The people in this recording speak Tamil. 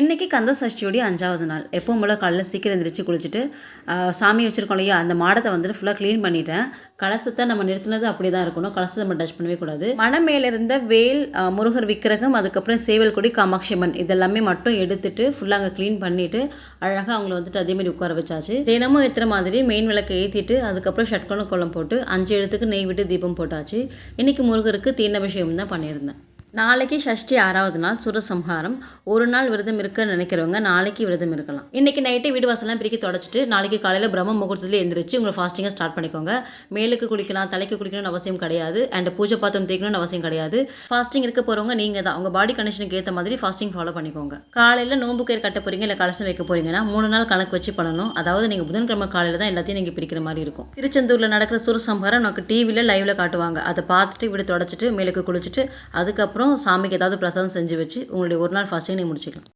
இன்றைக்கி கந்த சஷ்டியோடைய அஞ்சாவது நாள். எப்பவும் போல் காலைல சீக்கிரம் எந்திரிச்சு குளிச்சுட்டு சாமி வச்சுருக்கோம் இல்லையா அந்த மாடத்தை வந்துட்டு ஃபுல்லாக க்ளீன் பண்ணிட்டேன். கலசத்தை நம்ம நிறுத்தினது அப்படி தான் இருக்கணும். கலசத்தை நம்ம டச் பண்ணவே கூடாது. மன இருந்த வேல் முருகர் விக்கிரகம் அதுக்கப்புறம் சேவல் கொடி காமாட்சி அம்மன் இதெல்லாமே மட்டும் எடுத்துட்டு ஃபுல்லாக அங்கே க்ளீன் பண்ணிவிட்டு அழகாக அவங்கள வந்துட்டு அதே மாதிரி உட்கார வச்சாச்சு. தினமும் ஏற்றுற மாதிரி மெயின் விளக்கை ஏற்றிட்டு அதுக்கப்புறம் ஷட்கோண கோலம் போட்டு அஞ்சு எழுத்துக்கு நெய் விட்டு தீபம் போட்டாச்சு. இன்றைக்கி முருகருக்கு தீர்ணபிஷேகம் தான் பண்ணியிருந்தேன். நாளைக்கு ஷஷ்டி ஆறாவது நாள் சுரசம்ஹாரம். ஒரு நாள் விரதம் இருக்க நினைக்கிறவங்க நாளைக்கு விரதம் இருக்கலாம். இன்றைக்கி நைட்டே வீடு வாசலாம் பிரிக்கி தொடச்சிட்டு நாளைக்கு காலையில் பிரம்ம முகூர்த்தத்தில் எழுந்திரிச்சு உங்களை ஃபாஸ்டிங்காக ஸ்டார்ட் பண்ணிக்கோங்க. மேலுக்கு குளிக்கலாம் தலைக்கு குளிக்கணும்னு அவசியம் கிடையாது. அண்ட் பூஜை பாத்திரம் தேய்க்கணும்னு அவசியம் கிடையாது. ஃபாஸ்டிங் இருக்க போகிறவங்க நீங்கள் தான். உங்கள் பாடி கண்டிஷனுக்கு ஏற்ற மாதிரி ஃபாஸ்டிங் ஃபாலோ பண்ணிக்கோங்க. காலையில் நோம்பு கயிறு கட்ட போகிறீங்க இல்லை கலசம் வைக்க போறீங்கன்னா மூணு நாள் கணக்கு வச்சு பண்ணணும். அதாவது நீங்கள் புதன்கிழமை காலையில் தான் எல்லாத்தையும் நீங்கள் பிரிக்கிற மாதிரி இருக்கும். திருச்செந்தூரில் நடக்கிற சுரசம்ஹாரம் நமக்கு டிவியில் லைவில் காட்டுவாங்க. அதை பார்த்துட்டு வீடு தொடச்சிட்டு மேலுக்கு குளிச்சுட்டு அதுக்கப்புறம் அதுக்கப்புறம் சாமிக்கு ஏதாவது பிரசாதம் செஞ்சு வச்சு உங்களுடைய ஒரு நாள் ஃபாஸ்டிங் நீங்கள் முடிச்சுக்கலாம்.